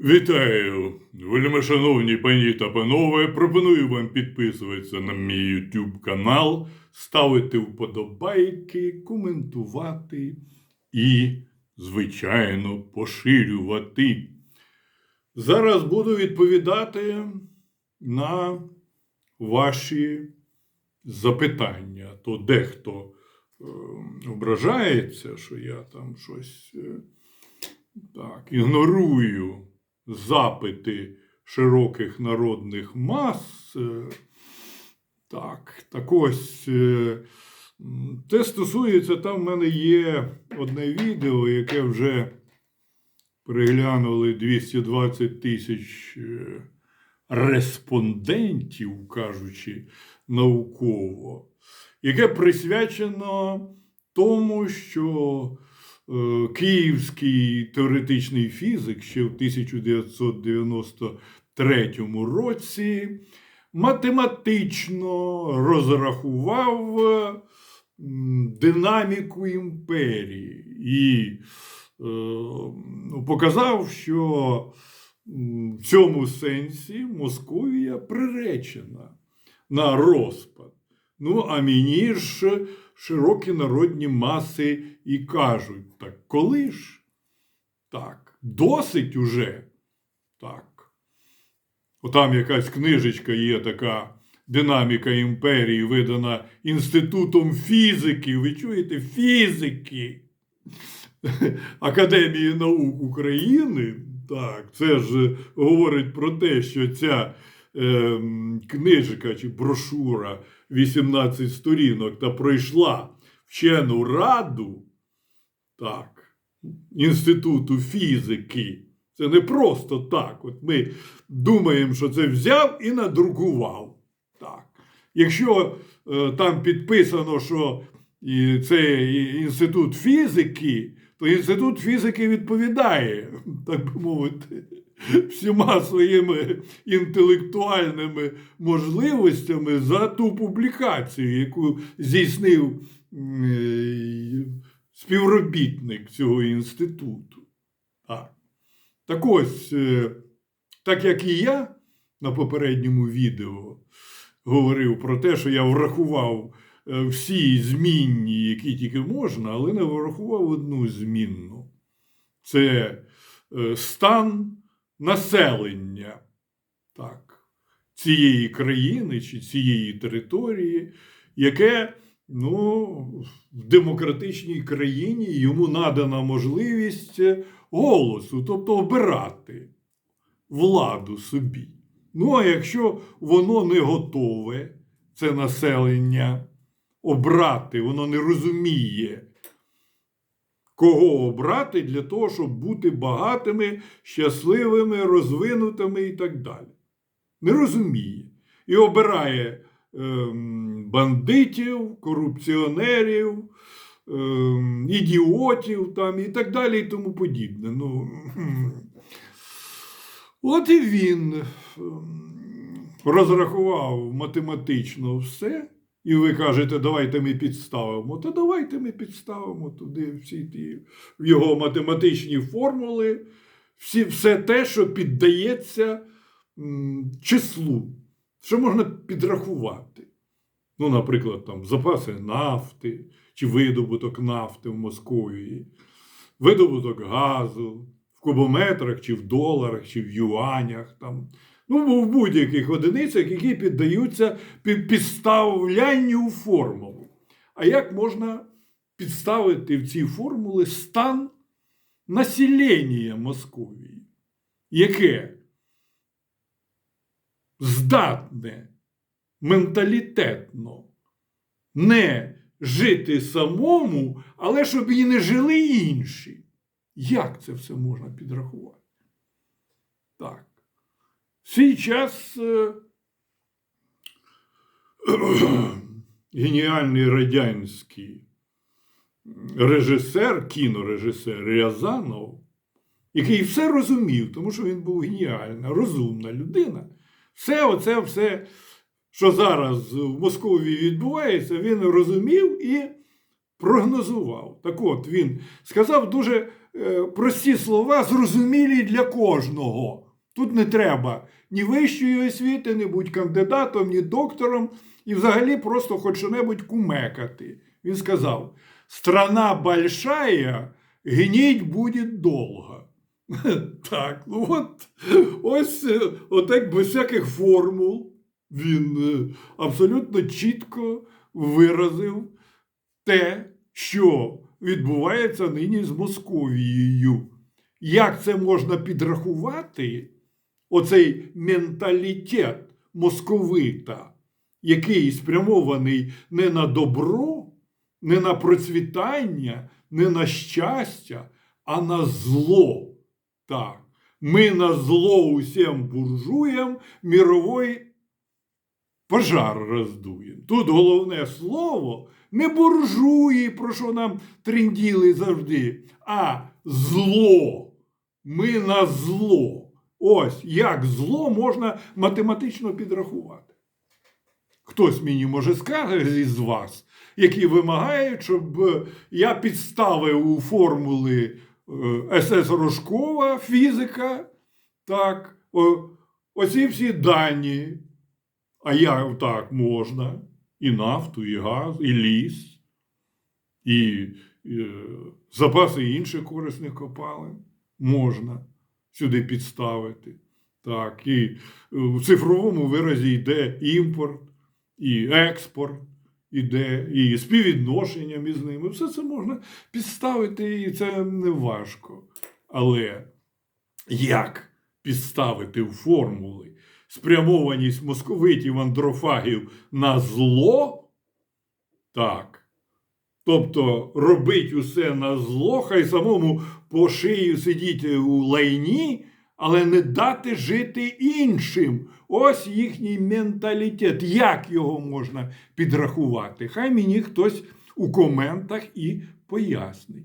Вітаю, вельми шановні пані та панове. Пропоную вам підписуватися на мій YouTube канал, ставити вподобайки, коментувати і, звичайно, поширювати. Зараз буду відповідати на ваші запитання. То дехто е, ображається, що я там щось. е, так, ігнорую запити широких народних мас. Е, Так, так ось. е, Це стосується, там в мене є одне відео, яке вже переглянули 220 тисяч е, респондентів, кажучи науково, яке присвячено тому, що київський теоретичний фізик ще в 1993 році математично розрахував динаміку імперії і е, ну, показав, що в цьому сенсі Московія приречена на розпад. Ну, а мені ж широкі народні маси і кажуть, так коли ж? Так, досить уже. Так. Отам якась книжечка є така динаміка імперії, видана Інститутом фізики. Ви чуєте? Фізики Академії наук України. Так, це ж говорить про те, що ця е, книжка чи брошура 18 сторінок та пройшла вчену раду так, Інституту фізики. Це не просто так. От ми думаємо, що це взяв і надрукував. Так. Якщо е, там підписано, що і це інститут фізики, то інститут фізики відповідає, так би мовити, всіма своїми інтелектуальними можливостями за ту публікацію, яку здійснив е, співробітник цього інституту. Так. Так ось, е, так як і я на попередньому відео говорив про те, що я врахував е, всі змінні, які тільки можна, але не врахував одну змінну. Це стан населення так, цієї країни чи цієї території, яке ну, в демократичній країні йому надана можливість голосу, тобто обирати владу собі. Ну, а якщо воно не готове, це населення обрати, воно не розуміє, кого обрати для того, щоб бути багатими, щасливими, розвинутими і так далі. Не розуміє. І обирає ем, бандитів, корупціонерів, ем, ідіотів там, і так далі, і тому подібне. Ну, от і він ем, розрахував математично все. І ви кажете, давайте ми підставимо. То давайте ми підставимо туди всі ті його математичні формули, всі, все те, що піддається м, числу, що можна підрахувати. Ну, наприклад, там запаси нафти чи видобуток нафти в Московії, видобуток газу в кубометрах, чи в доларах, чи в юанях. Там. Ну, в будь-яких одиницях, які піддаються підставлянню у формулу. А як можна підставити в ці формули стан населення Московії, яке здатне менталітетно не жити самому, але щоб і не жили інші. Як це все можна підрахувати? Свій час е, геніальний радянський режисер, кінорежисер Рязанов, який все розумів, тому що він був геніальна, розумна людина. Все оце, все, що зараз в Московії відбувається, він розумів і прогнозував. Так от він сказав дуже е, прості слова, зрозумілі для кожного. Тут не треба ні вищої освіти, ні будь кандидатом, ні доктором, і взагалі просто хоч що-небудь кумекати. Він сказав: страна большая, гніть буде довго. Так, ну от ось е, отак без всяких формул він е, абсолютно чітко виразив те, що відбувається нині з Московією. Як це можна підрахувати? Оцей менталітет московита, який спрямований не на добро, не на процвітання, не на щастя, а на зло. Так, ми на зло усім буржуям мировой пожар роздуємо. Тут головне слово не буржуї, про що нам тренділи завжди, а зло. Ми на зло. Ось як зло можна математично підрахувати. Хтось мені може скаже з вас, які вимагають, щоб е, я підставив у формули е, СС Рожкова, фізика, так, оці всі дані. А як так можна? І нафту, і газ, і ліс, і, е, запаси інших корисних копалин можна сюди підставити. Так, і е, в цифровому виразі йде імпорт, і експорт іде, і співвідношення між ними. Все це можна підставити, і це не важко. Але як підставити в формули спрямованість московитів андрофагів на зло? Так. Тобто робить усе на зло, хай самому по шию сидіти у лайні, але не дати жити іншим. Ось їхній менталітет. Як його можна підрахувати? Хай мені хтось у коментах і пояснить.